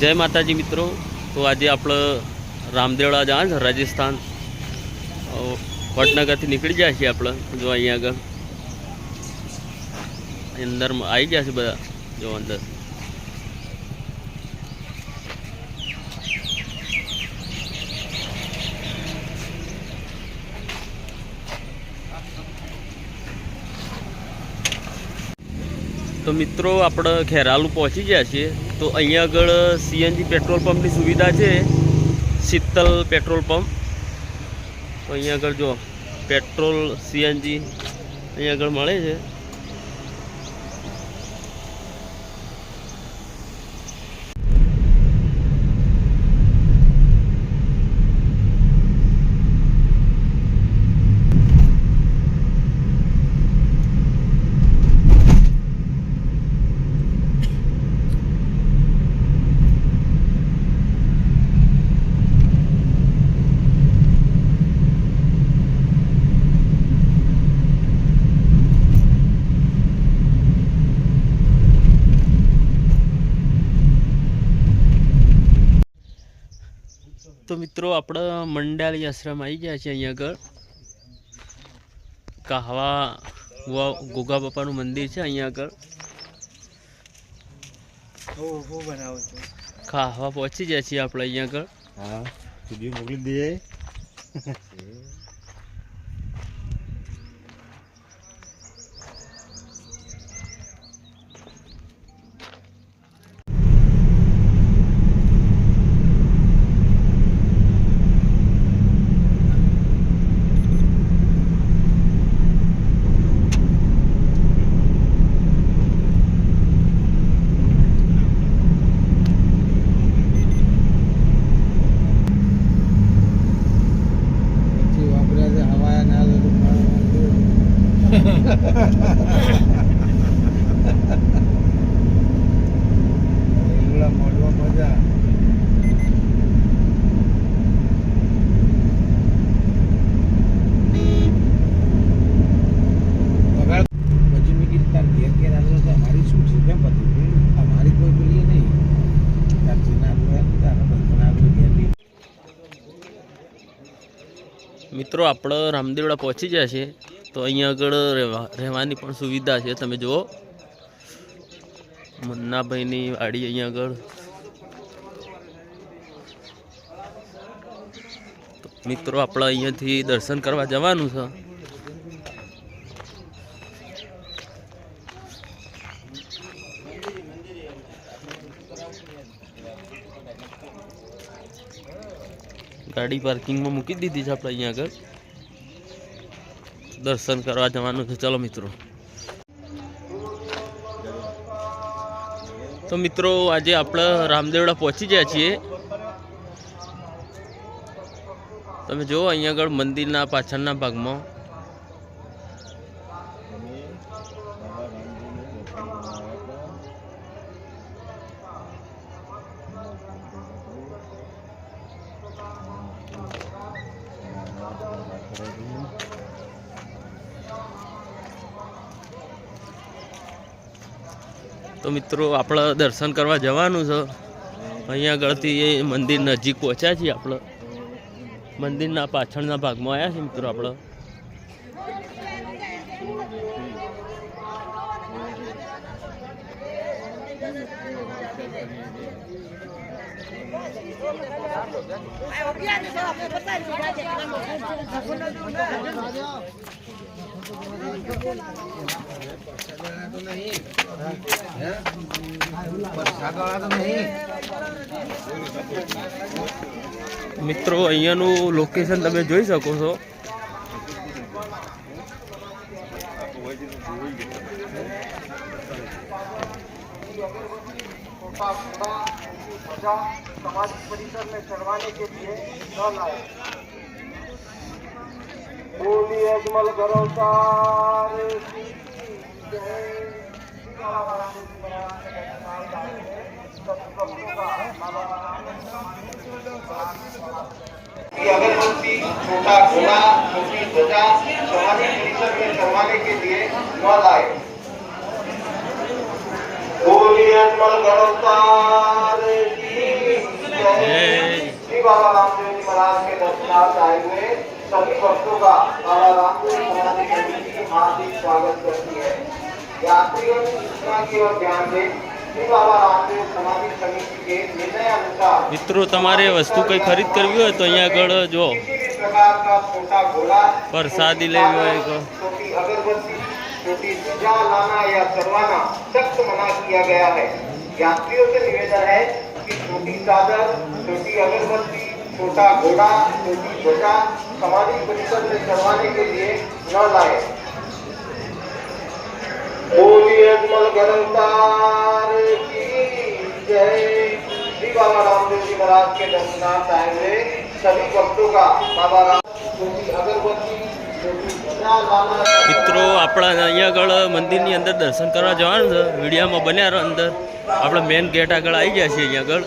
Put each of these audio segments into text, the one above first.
જય માતાજી મિત્રો. તો આજે આપણે રામદેવડા છે, રાજસ્થાન. વડનગરથી નીકળી જાય છે આપણે, જો અહીંયા આગળ. અંદર આવી ગયા છે બધા, જો અંદર. તો મિત્રો આપણે ખેરાલુ પહોંચી ગયા છીએ. તો અહીંયા આગળ સીએનજી પેટ્રોલ પંપની સુવિધા છે. Sheetal petrol pump. તો અહીંયા આગળ જો, પેટ્રોલ સીએનજી અહીંયા આગળ મળે છે. તો મિત્રો આપણે મંડાલી આશ્રમ આવી ગયા છે અહીંયા આગળ. કાહવા ગોગા બાપાનું મંદિર છે અહીંયા આગળ. ખાવા કાહવા પહોંચી ગયા છીએ આપણે અહીંયા આગળ. હા વીડિયો મોકલી દઈએ. મિત્રો, આપણે રામદેવડા પહોંચી ગયા છે તો અહીંયા આગળ રહેવા રહેવાની પણ સુવિધા છે, તમે જુઓ. મન્નાભાઈની વાડી અહીંયા આગળ. મિત્રો, આપણે અહીંયાથી દર્શન કરવા જવાનું છે. ગાડી પાર્કિંગમાં મૂકી દીધી છે આપણે અહીંયા આગળ. દર્શન કરવા જવાનું છે. ચલો મિત્રો. તો મિત્રો, આજે આપણે રામદેવડા પહોંચી ગયા છીએ. તમે જુઓ, અહીંયા આગળ મંદિરના પાછળના ભાગમાં તો મિત્રો, આપણે દર્શન કરવા જવાનું છે. અહીંયા આગળથી એ મંદિર નજીક પહોંચ્યા છીએ આપણે. મંદિરના પાછળના ભાગમાં આવ્યા છીએ મિત્રો આપણે. મિત્રો અહીંયાનું લોકેશન તમે જોઈ શકો છો. समाज परिसर में चढ़वाने के लिए न लाए बोली अजमल गरौतार अगरबत्ती छोटा घोड़ा छोटी ध्वजा समाधि परिसर में चढ़वाने के लिए न लाए બોલિયન મન ગણોતારે श्री बाबा रामदेव जी महाराज के दर्शनार्थ आए हुए सभी भक्तों का बाबा रामदेव महाराज की कमेटी की हार्दिक स्वागत करती है यात्रियों की सूचना की ओर ध्यान दें श्री बाबा रामदेव समाधि समिति के निर्णय अनुसार मित्रों तुम्हारे वस्तु कोई खरीद करवी हो तो यहाँ આગળ જો પ્રસાદી લેવી હોય તો અગરબત્તી छोटी ध्वजा लाना या चढ़वाना सख्त मना किया गया है। यात्रियों से निवेदन है कि छोटी चादर, छोटी अगरबत्ती, छोटा घोड़ा, छोटी ध्वजा समाधि परिसर में चढ़वाने के लिए न लाए। श्री बाबा रामदेव जी महाराज के दर्शनार्थ आए हुए सभी भक्तों का बाबा राम छोटी अगरबत्ती, छोटी મિત્રો, આપણા અહીંયા આગળ મંદિરની અંદર દર્શન કરવા જવાનું છે. વિડીયામાં બન્યા અંદર. આપણે મેઇન ગેટ આગળ આવી ગયા છીએ અહીંયા આગળ.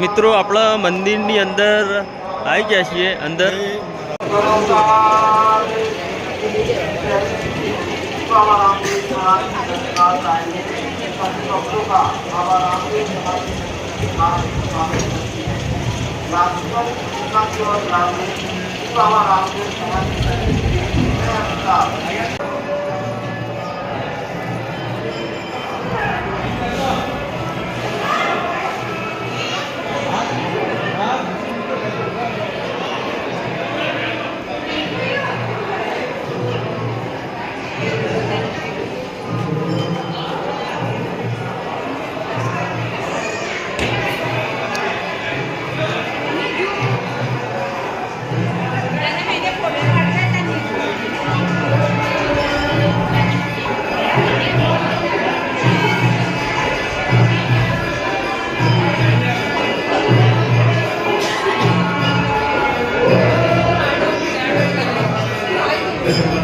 મિત્રો આપણા મંદિરની અંદર આવી ગયા છીએ. અંદર. મિત્રો Gracias.